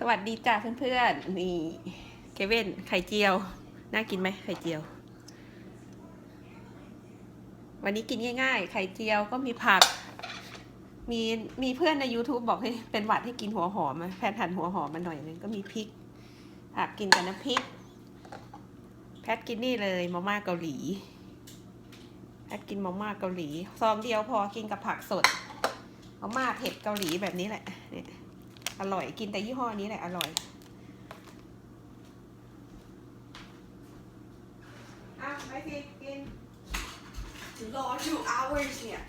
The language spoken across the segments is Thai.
สวัสดีจ้าเพื่อนๆนี่เคเว่นไข่เจียว น่ากินไหมไข่เจียว วันนี้กินง่ายๆ ไข่เจียวก็มีผัก มีมีเพื่อนใน YouTube บอกให้เป็นหวัดให้กินหัวหอมอะแพนหั่นหัวหอมมาหน่อยนึงก็มีพริกผักกินกับน้ำพริก แพทกินนี่เลยมาม่าเกาหลี แพทกินมาม่าเกาหลีซองเดียวพอกินกับผักสดมาม่าเผ็ดเกาหลีแบบนี้แหละเนี่ย อร่อยกินแต่ยี่ห้อนี้แหละอร่อยอ้าวไปสิกิน Long two hours เนี่ย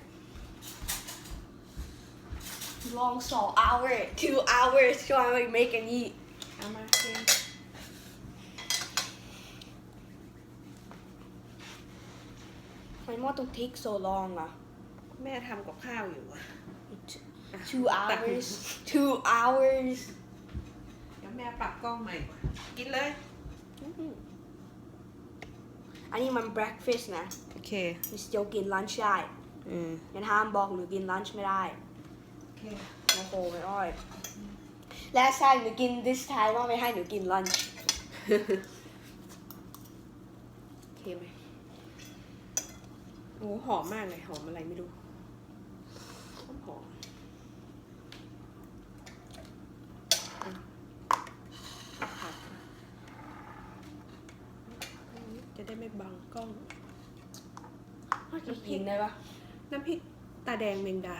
long สอง hour two hours ช่วยไม่ make อันนี้เอามากินทำไมมอต้อง take so long อะ แม่ทำกับข้าวอยู่อะ two hours two hours เดี๋ยวแม่ปรับกล้องใหม่ก่อนกินเลย อันนี้มัน breakfast นะ โอเคมี still กิน lunch ได้อืมยันห้ามบอกหนูกิน lunch ไม่ได้โอเคโอ้โหไม่อ้อย last time หนูกิน this time ว่าไม่ให้หนูกิน lunch โอเคไหมโอ้หอมมากเลย หอมอะไรไม่รู้หอมหอมอืมผักจะ ได้ไม่บังกล้องกินได้ปะน้ำพริกตาแดงแมงดา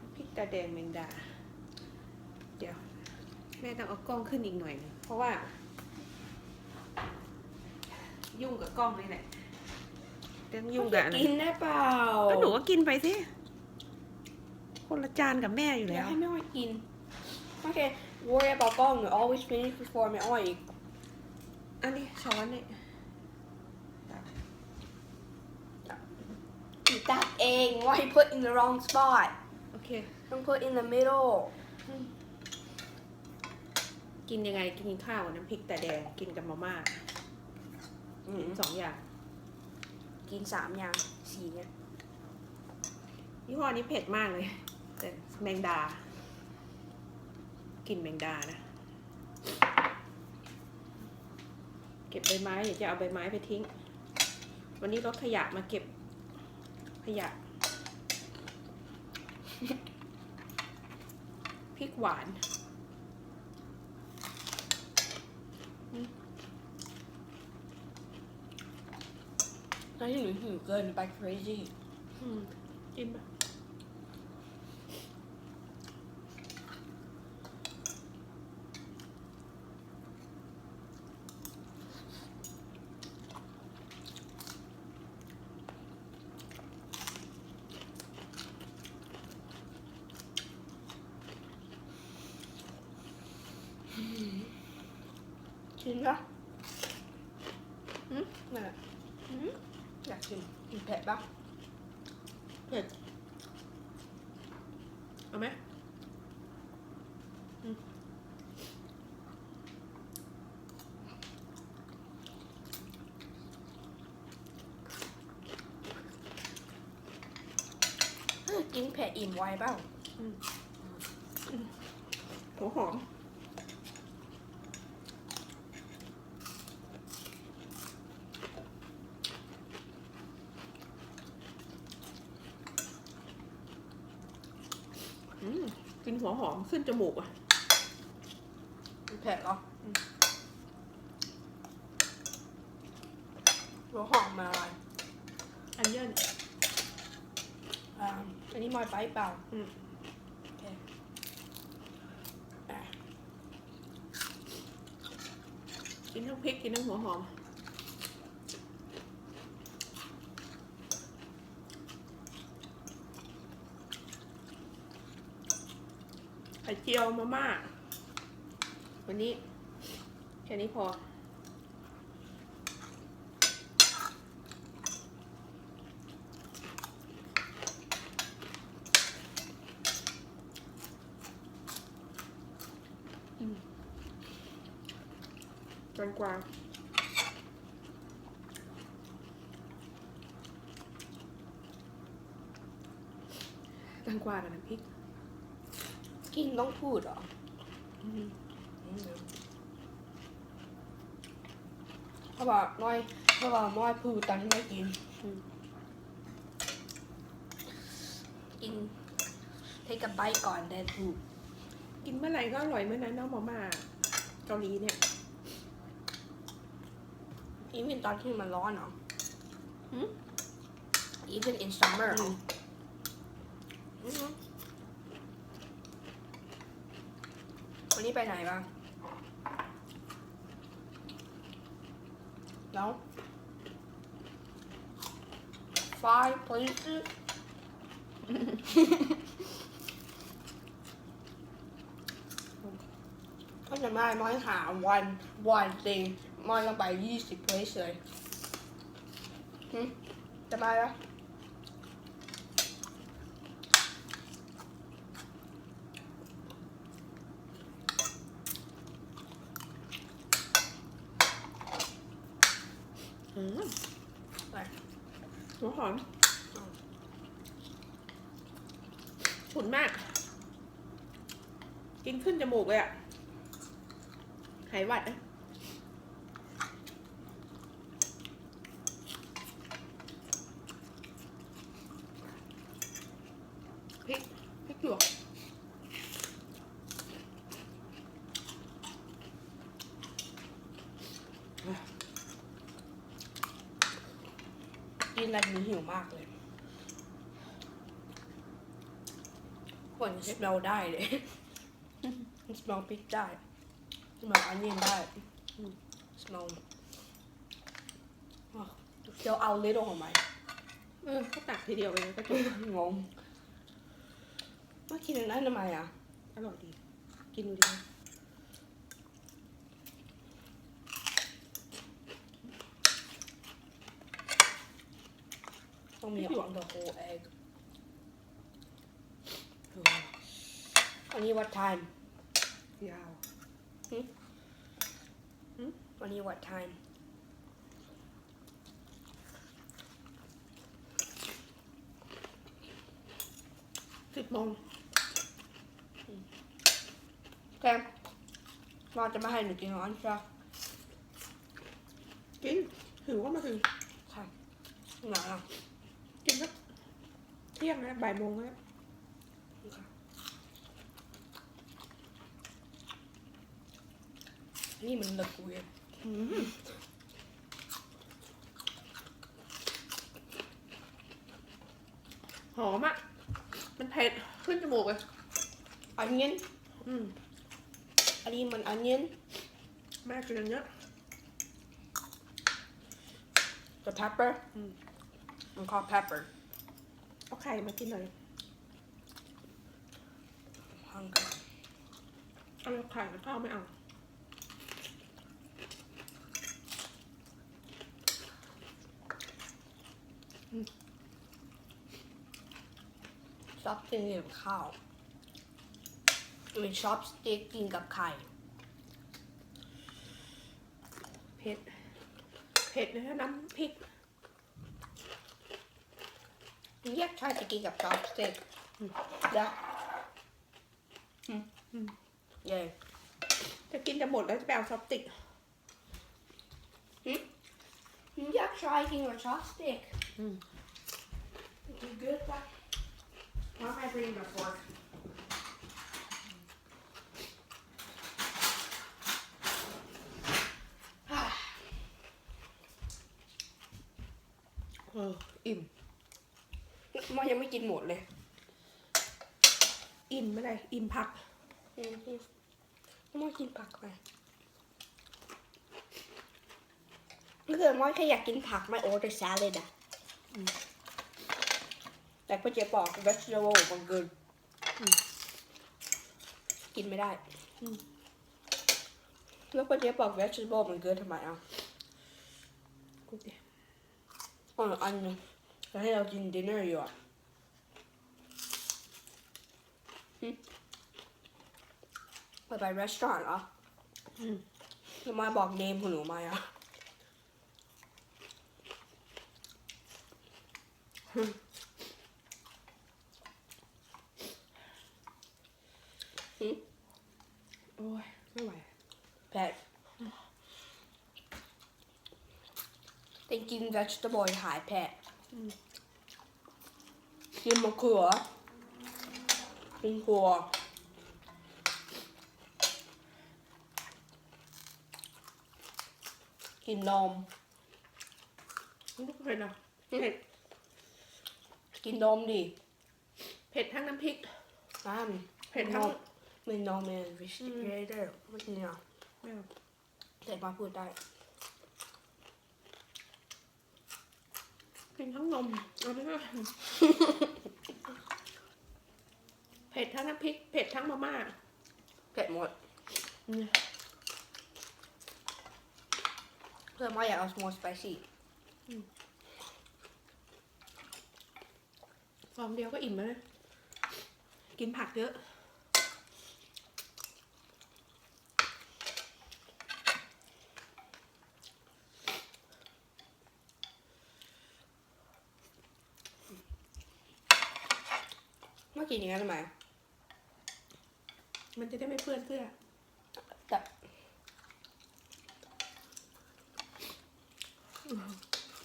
น้ำพริกตาแดงแมงดา เดี๋ยว แม่ต้องเอากล้องขึ้นอีกหน่อยหนึงเพราะว่า ยุ่งกับกล้องนี่แหละเรื่องยุ่งกับอะไรกินได้เปล่าก็หนูก็กินไปสิคนละจานกับแม่อยู่เดี๋ยแล้ววให้ไม่อ้อยกิน โอเค worry about กล้องหนู always finish before ไม่อ้อยอีกอันนี้ช้อนนี่ หนูตักเอง why you put in the wrong spot โอเคต้อง put in the middle กินยังไงกินข้าวกับน้ำพริกตาแดงกินกับมาม่าอืมกินสองอย่าง กินสามอย่างสี่เนี่ยยี่ห้อนี้เผ็ดมากเลย แต่แมงดา กินแมงดานะ เก็บใบไม้เดี๋ยวจะเอาใบไม้ไปทิ้ง วันนี้รถขยะมาเก็บ ขยะพริกหวานตอนที่หนูหิวเกินไป crazy อืมกินปะ นปะอืมนั่นแหละอืมอยากกินกินเผ็ดปะเผ็ดเอาไหมอืมเออกินเผ็ดอิ่มไวเปล่าหัวหอม กินหัวหอมขึ้นจมูกอะเผ็ดเหรออืมหัวหอมมาอะไรอันเยินอ่าอันนี้มอยไปเปล่าอืมโอเคอะกินทั้งพริกกินทั้งหัวหอม ไข่เจียวมาม่า วันนี้ แค่นี้พอแตงกวาแตงกวากับน้ำพริก กินต้องพูดเหรอออืมเขาบอกน้อยเขาบอกน้อยพูดตอนที่ไม่กิน กิน take a bite ก่อน then พูดกินเมื่อไหร่ก็อร่อยเมื่อนั้นเนาะหมอมาเกาหลีเนี่ยอีเวนตอนที่มันร้อนเหรอหืม even in summer เหรอ อืม อืม วันนี้ไปไหนบ้างแล้ว five places ก็จะไม่น้อยหา one one thing มอยลงไปยี่สิบ place เลยหึจะไปปะอืม ไป หอมฉุนมาก กินขึ้นจมูกเลยอะหายหวัดนะริกพริกหยวก กินอะไรนี้หิวมากเลยฝน smell ได้เลย smell พริกได้ smell onion ได้ smell อ้าวเดี๋ยวเอา little ของไหมเออก็ตักทีเดียวไปเลยก็จบงงว่ากินอันนั้นทำไมอะ อร่อยดี กินดูดี นะต้องมี on the whole egg เออวันนี้ what time ยาววันนี้ what time สิบโมงแกมเราจะไม่ให้หนูกินร้อนใช่ไหมกินหิวก็มาถึงค่ะไหนอะกินสัก เที่ยงนะบ่ายโมงแล้วนี่มันเลิกเวียนหอมอะ มันเผ็ดขึ้นจมูกเลยอันเนี้ยอืมอันนี้มันอันเนี้ยแม่กินอันเนี้ยกับ pepper อืมมัน called pepper เอาไข่มากินหน่อย hungry เอาไข่แล้วก็เอาไม่เอาชอบกินกับข้าวมันชอบสเต็กกินกับไข่ เผ็ด เผ็ดนะน้ำพริก เรียกชายจะกินกับชอปสเต็กแล้วอืมอืมเย่จะกินจะหมดแล้วจะไปเอาซอฟติกอยาก try กินกับชอปสเต็กอืม good ปะ Why am I bringing a fork? เอออิ่ม มันยังไม่กินหมดเลย อิ่มไม่ได้อิ่มผักอืมมันกินผักไปถ้าเกิดมอนแค่อยากกินผักไม่ order salad อะอืมแต่พ่อเจ๊บอก vegetable มันเกินอืมกินไม่ได้อืมแล้วพ่อเจ๊บอก vegetable มันเกินทำไมอะกูดิอ๋ออันนึง แล้วให้เรากิน dinner อยู่อะหึไปไป restaurant เหรออืมแล้วมาบอก name ของหนูมาอะหึโอ้ยไม่ไหวเผ็ดแต่กิน vegetable หายเผ็ดอืม กินมะเขือกินถั่วกินนมไม่เผ็ดอะเผ็ดกินนมดิเผ็ดทั้งน้ำพริกน้เผ็ดำทั้งไม่นมเป็น refrigerator ไม่กินอะไม่เอาแต่มาพูดได้ กินทั้งนมเอาไม่ได้เผ็ดทั้งน้ำพริก เผ็ดทั้งมาม่า เผ็ดหมดอืมเพื่อนว่าอยากเอา small spicy ฟองเดียวก็อิ่มแล้วนะ กินผักเยอะ กินอย่างนั้นทำไมมันจะได้ไม่เปื้อนเสื้อแต่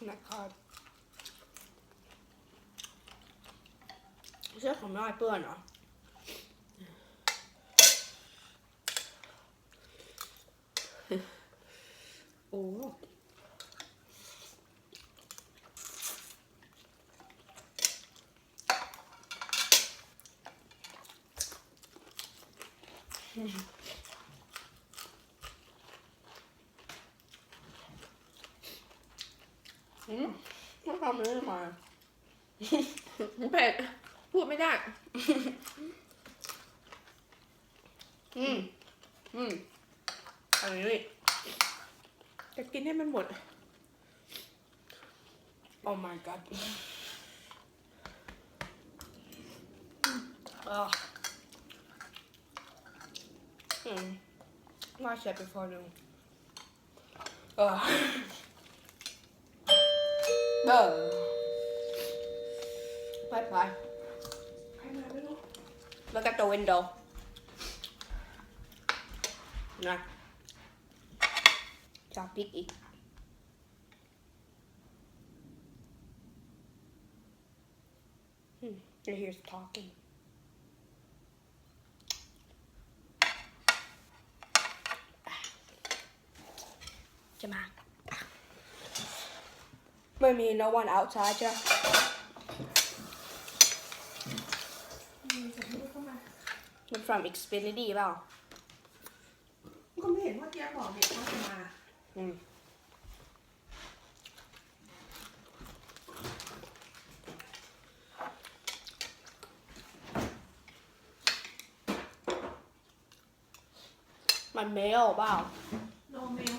นะครับเสื้อผมไม่เปื้อนเหรอโอ้ อืมไม่ทำเลยทำไมเผ็ดพูดไม่ได้ อืม อืมอันนี้จะกินให้มันหมด Oh my god. Ugh. Hmm. Watch that before noon. Ugh. Ugh. Bye bye. ใครมาไม่รู้ Look at the window. Nah. จากพิกอีก Hmm. And here's talking. Come on. ไม่มี no one outside จ้ะอืมแต่ ไม่รู้เข้ามามัน from Xfinity เปล่าก็ไม่เห็นว่าเจ๊ยบบอกเด็กเขาจะมาอืมมันเมลเปล่า โนเมล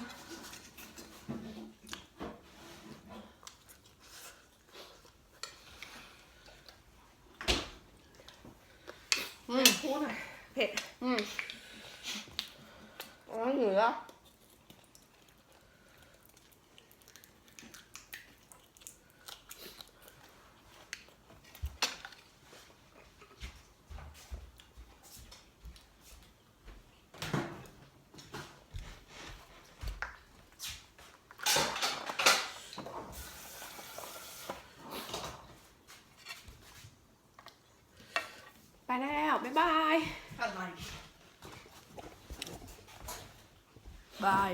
อืม พูดหน่อย เผ็ด อืมอ๋อเหนือ ไปแล้ว บ๊ายบาย อะไร บาย